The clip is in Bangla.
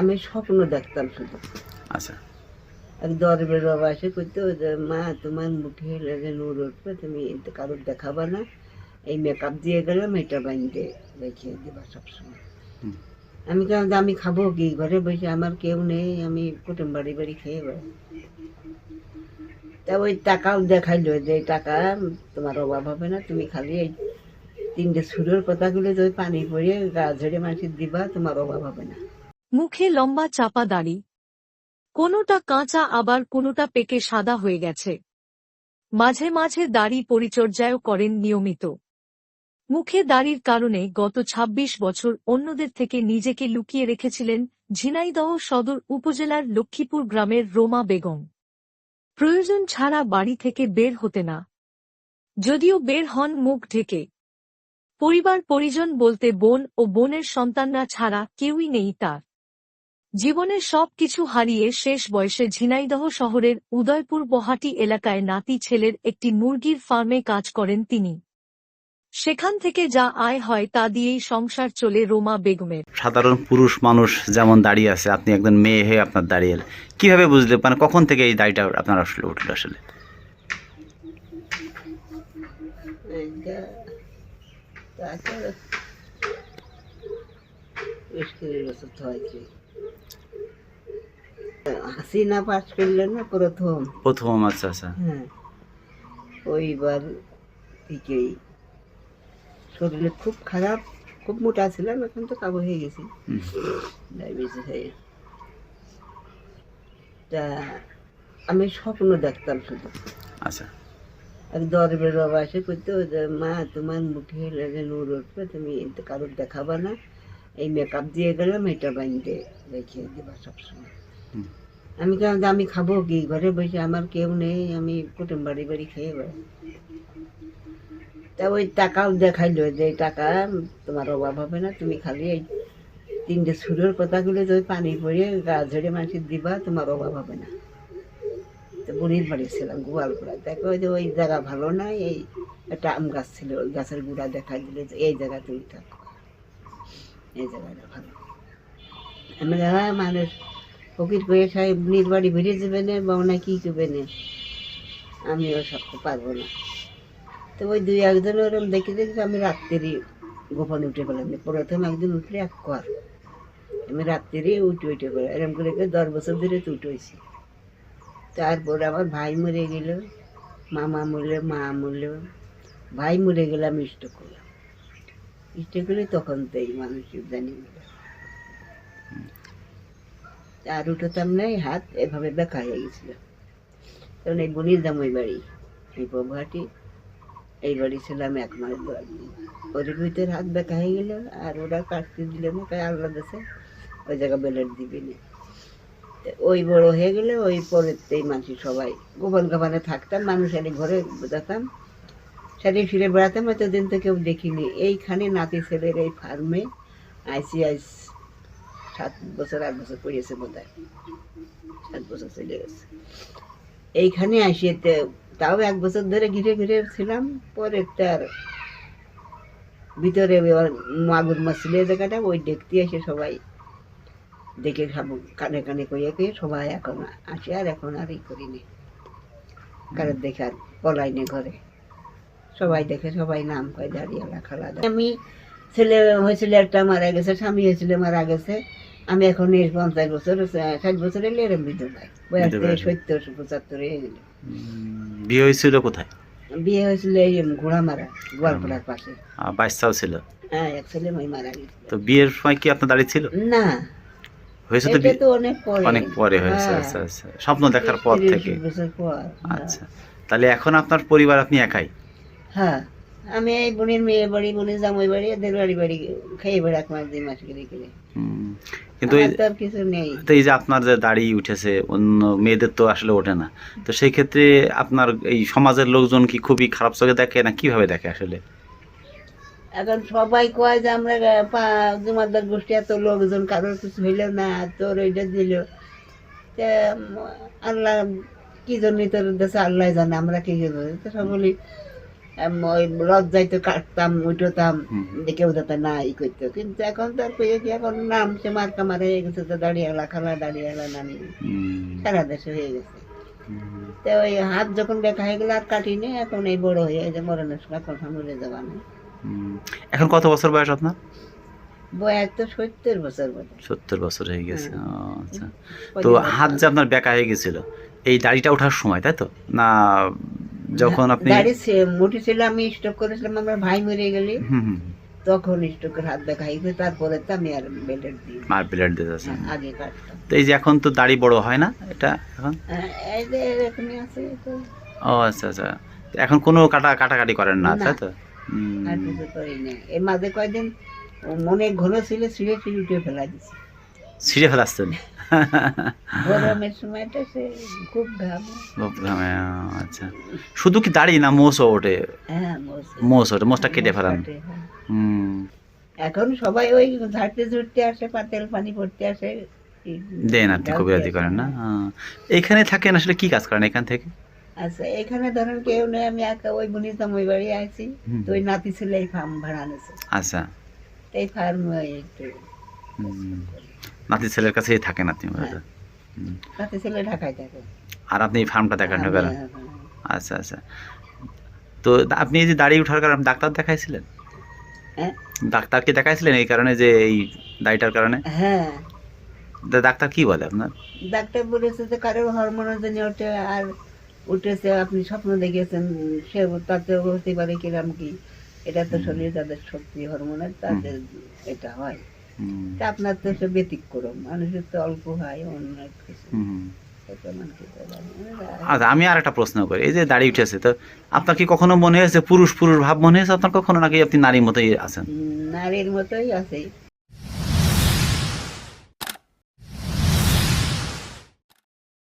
আমি স্বপ্ন দেখতাম শুধু। আচ্ছা। এক দরবের বাবা এসে করতো যে মা তোমার মুখে লেগে নূর উঠবে তুমি কারোর দেখাবা না। এই মেকআপ দিয়ে গেলাম এটা বানিয়ে রেখে দেবা সবসময়। আমি কেন আমি খাব কি? ঘরে বসে আমার কেউ নেই আমি কুটুম বাড়ি বাড়ি খেয়ে বেড়াই। তা ওই টাকাও দেখাইলো যে টাকা তোমার অভাব হবে না তুমি খালি এই তিনটে সুরের কথাগুলো যদি পানি পড়ে গা ঝরে মাটির দিবা তোমার অভাব হবে না। মুখে লম্বা চাপা দাড়ি। কোনোটা কাঁচা, আবার কোনোটা পেকে সাদা হয়ে গেছে। মাঝে মাঝে দাড়ি পরিচর্যাও করেন নিয়মিত। মুখে দাড়ির কারণে গত ২৬ বছর অন্যদের থেকে নিজেকে লুকিয়ে রেখেছিলেন ঝিনাইদহ সদর উপজেলার লক্ষ্মীপুর গ্রামের রোমা বেগম। প্রয়োজন ছাড়া বাড়ি থেকে বের হতে না। যদিও বের হন, মুখ ঢেকে। পরিবার পরিজন বলতে বোন ও বোনের সন্তানরা ছাড়া কেউই নেই তার। জীবনের সব কিছু হারিয়ে শেষ বয়সে ঝিনাইদহ শহরের উদয়পুর বহাটি এলাকায় নাতি ছেলের একটি মুরগির ফার্মে কাজ করেন তিনি। সেখান থেকে যা আয় হয় তা দিয়েই সংসার চলে রোমা বেগমের। সাধারণ পুরুষ মানুষ যেমন দাঁড়িয়ে আছে আপনি একজন মেয়ে হয়ে আপনার দাঁড়িয়ে কীভাবে বুঝলে মানে কখন থেকে এই দাড়িটা আপনার আসলে উঠল আসলে? বছর হাসিনা পাস না প্রথম। প্রথম আচ্ছা আচ্ছা। হ্যাঁ। ওইবার থেকেই। শরীরে খুব খারাপ খুব মোটা ছিলাম এখন তো কাবু হয়ে গেছি। ডায়াবেটিস হয়ে। তা আমি স্বপ্ন দেখতাম শুধু। আচ্ছা। এক দরবের বাবা এসে করতো মা তোমার মুখে লেগে নূর উঠবে তুমি কারোর দেখাবা না। এই মেকআপ দিয়ে গেলাম এটা বানিয়ে রেখে দেবা সবসময়। আমি কেন আমি খাব কি? ঘরে বসে আমার কেউ নেই আমি কুটুম বাড়ি বাড়ি খেয়ে বেড়াই। তা ওই টাকাও দেখাইলো যে টাকা তোমার অভাব হবে না তুমি খালি এই তিনটে সুরের কথাগুলো যদি পানি পড়ে গা ঝরে মাটির দিবা তোমার অভাব হবে না। তো বুড়ির বাড়ি ছিলাম গোয়ালপুরা দেখো যে ওই জায়গা ভালো না এই একটা আম গাছ ছিল ওই গাছের গুড়া দেখা দিলে যে এই জায়গা তুমি থাকো। এই জায়গাটা ভালো আমি হ্যাঁ মানুষ ফকির করে সাহেব বুড়ির বাড়ি বেরিয়ে যাবে না বাবনা কি করবে না? আমি ও সব পারব না। তো ওই দুই একজন ওরকম দেখে দেখে আমি রাত্রি গোপনে উঠে পেলাম প্রথম একদিন উঠলে এক কর। আমি রাত্রি উঠে উঠে করে এরকম করে দশ বছর ধরে তো উঠে হয়েছি তারপর আমার ভাই মরে গেল, মামা মরলো, মা মরলো। ভাই মরে গেলে আমি ইষ্ট করলাম। ইষ্ট তখন তো এই মানুষ জানি আর উঠতাম না হাত এভাবে বেকা হয়ে গেছিল। তখন এই বনির দাম ওই বাড়ি, এই প্রভাটি এই বাড়ি ছিলাম এক মাস ওর ভিতরে হাত বেকা হয়ে গেল, আর ওরা কাটতে দিল না তাই আল্লাহ দেশে ওই জায়গা বেলেট দিবি না। ওই বড় হয়ে গেলে ওই পরেতেই মানুষ সবাই। গোপন গোপনে থাকতাম, মানুষ এনে ঘরে যেতাম সেদিন ফিরে বেড়াতাম এতদিন তো কেউ দেখিনি। এইখানে নাতি ছেলের এই ফার্মে আইসি আইস সাত বছর, আট বছর পড়িয়েছে বোধ হয় সাত বছর চলে গেছে। এইখানে আসিয়ে তাও এক বছর ধরে ঘিরে ঘিরে ছিলাম। পরে তার ভিতরে মাগুর মাছ ছিল জায়গাটা ওই দেখতে আসে সবাই। দেখে খাব, কানে কানে কইয়ে কইয়ে সবাই এখন আসে, আর এখন আর ই করিনি। কারোর দেখে আর পলাইনি ঘরে। সবাই দেখে সবাই নাম কয় দাঁড়িয়ে খালা আমি ছেলে হয়েছিল একটা মারা গেছে স্বামী হয়েছিল মারা গেছে। আমি এখন এই পঞ্চাশ বছর ষাট বছর এলে এরম বয়স সত্তর পঁচাত্তর হয়ে গেল। বিয়ে হয়েছিল কোথায়? বিয়ে হয়েছিল এই ঘোড়ামারা গোয়ালপাড়ার পাশে। বাচ্চাও ছিল। হ্যাঁ এক ছেলে মেয়ে মারা গেছিল তো বিয়ের সময় কি আপনার দাঁড়িয়ে ছিল? না। হয়েছে তো বিয়ে- তো অনেক পরে। অনেক পরে হয়েছে হ্যাঁ। আচ্ছা আচ্ছা স্বপ্ন দেখার পর থেকে। হ্যাঁ। আচ্ছা। তাহলে এখন আপনার পরিবার আপনি একাই? হ্যাঁ। আমি এই বোনের মেয়ে বাড়ি বোনের জামাই বাড়ি এদের বাড়ি বাড়ি খেয়ে এক মাস দুই মাস করে করে কিন্তু কিছু নেই। তো এই যে আপনার যে দাড়ি উঠেছে অন্য মেয়েদের তো আসলে ওঠে না। তো সেই ক্ষেত্রে আপনার এই সমাজের লোকজন কি খুবই খারাপ চোখে দেখে না কীভাবে দেখে আসলে? এখন সবাই কয় যে আমরা পা- জমাদার গোষ্ঠী এত লোকজন কারোর কিছু হইল না তোর ওইটা দিল। আল্লাহ কি জন্য তোর দেশে আল্লাহ জানে আমরা কি করব তো সব বলি লজ্জায় তো কাটতাম উঠতাম যে কেউ যাতে না ই করতো কিন্তু এখন তো পেয়ে এখন নাম সে মার্কা মারে হয়ে গেছে তো দাঁড়িয়েলা খালা দাঁড়িয়েলা নানি। হুম, সারা দেশে হয়ে গেছে। তো ওই হাত যখন দেখা হয়ে গেলে আর কাটিনি এখন এই বড় হয়ে যে মরণের সময় কথা মরে যাবা না এখন কত বছর বয়স আপনার? বয়স তো সত্তর বছর সত্তর বছর হয়ে গেছে আচ্ছা। তো হাত যে আপনার বেঁকা হয়ে গেছিল এই দাড়িটা ওঠার সময় তাই তো? না যখন আপনি ছিল আমি স্টক করেছিলাম আমার ভাই মরে গেলে। তখন স্টকের হাত দেখা তারপরে তো আমি আর বেডের দিই। মার প্লেট দিতে আছেন আগে কাটতাম। তো এই যে এখন তো দাড়ি বড় হয় না এটা এখন? হ্যাঁ, এই যে এরকমই আছে তো। ও আচ্ছা আচ্ছা। এখন কোনো কাটা কাটাকাটি করেন না। তাই তো? আর কিছু করি না এর মাঝে কয়দিন মনে ঘন ছিল ছিঁড়ে ছিঁড়ে উঠে ফেলা দিছে। ছিঁড়ে ফেলাচ্ছেন। গরমের সময়টা সে খুব ঘাম। বাপ ঘামে, আচ্ছা। শুধু কি দাড়ি না মোষও ওঠে? হ্যাঁ মোষ। ওঠে মোষটা কেটে ফেলান। হ্যাঁ। হুম। এখন সবাই ওই ঝাড়তে ঝুড়তে আসে পাতেল পানি পড়তে আসে। দেন আপনি কবিরাজি করেন না? হ্যাঁ। এইখানে থাকেন আসলে কি কাজ করেন এখান থেকে? আচ্ছা এখানে ধরেন কেউ নেই আমি একা ওই বুনিতাম ওই বাড়ি আছি। তো ওই নাতি ছিল এই ফার্ম ভাড়া নিছে। আচ্ছা। এই ফার্ম একটু। নাতি ছেলের কাছেই থাকেন আপনি হ্যাঁ। নাতি ছেলে ঢাকায় থাকে। আর আপনি এই ফার্মটা দেখাশোনা আমি, হ্যাঁ, আচ্ছা আচ্ছা। তো আপনি এই যে দাড়ি উঠার কারণে ডাক্তার দেখাইছিলেন? হ্যাঁ। ডাক্তারকে দেখাইছিলেন এই কারণে যে এই দাড়িটার কারণে? হ্যাঁ। তা ডাক্তার কি বলে আপনার? ডাক্তার বলেছে যে কারোর হরমোনের জন্য ওঠে আর উঠেছে আপনি স্বপ্ন দেখেছেন সে তাতে হতে পারে কিরম কি? এটা তো শরীরে তাদের শক্তি হরমোনের তাদের এটা হয়। তা আপনার তো সে ব্যতিক্রম মানুষের তো অল্প হয় অন্য কিছু। আচ্ছা আমি আর একটা প্রশ্ন করি এই যে দাড়ি উঠেছে তো আপনার কি কখনো মনে হয়েছে পুরুষ পুরুষ ভাব মনে হয়েছে আপনার কখনো নাকি আপনি নারীর মতোই আছেন? নারীর মতোই আছে।